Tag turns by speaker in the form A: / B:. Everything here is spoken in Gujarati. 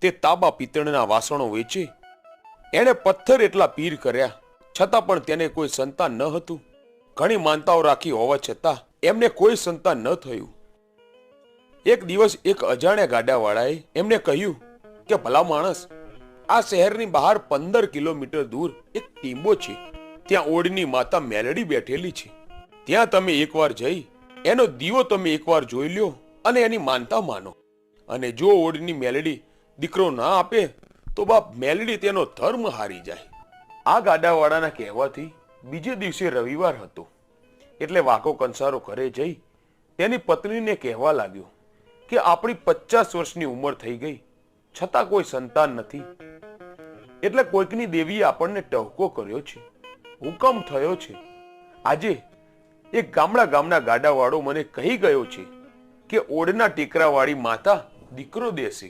A: તે તાબા પિત્તળના વાસણો વેચે એણે પથ્થર એટલા પીર કર્યા. છતાં પણ તેને કોઈ સંતાન ન હતું. ઘણી માનતાઓ રાખી હોવા છતાં એમને કોઈ સંતાન ન થયું. એક દિવસ એક અજાણ્યા ગાડાવાળાએ એમને કહ્યું કે, ભલા માણસ, આ શહેરની બહાર પંદર કિલોમીટર દૂર એક ટીંબો છે. ત્યાં ઓડની માતા મેલડી બેઠેલી છે. ત્યાં તમે એકવાર જઈ, એનો દીવો તમે એકવાર જોઈ લ્યો અને એની માનતા માનો. અને જો ઓડની મેલડી દીકરો ના આપે, તો બાપ મેલડી તેનો ધર્મ હારી જાય. આ ગાડાવાળાના કહેવાથી બીજે દિવસે રવિવાર હતો. એટલે વાકો કંસારો ઘરે જઈ તેની પત્નીને કહેવા લાગ્યો કે આપણી પચાસ વર્ષની ઉંમર થઈ ગઈ, છતાં કોઈ સંતાન નથી. એટલે કોઈકની દેવીએ આપણને ટહકો કર્યો છે, હુકમ થયો છે. આજે એક ગામડા ગામના ગાડાવાળો મને કહી ગયો છે કે ઓડના ટેકરાવાળી માતા દીકરો દેશે.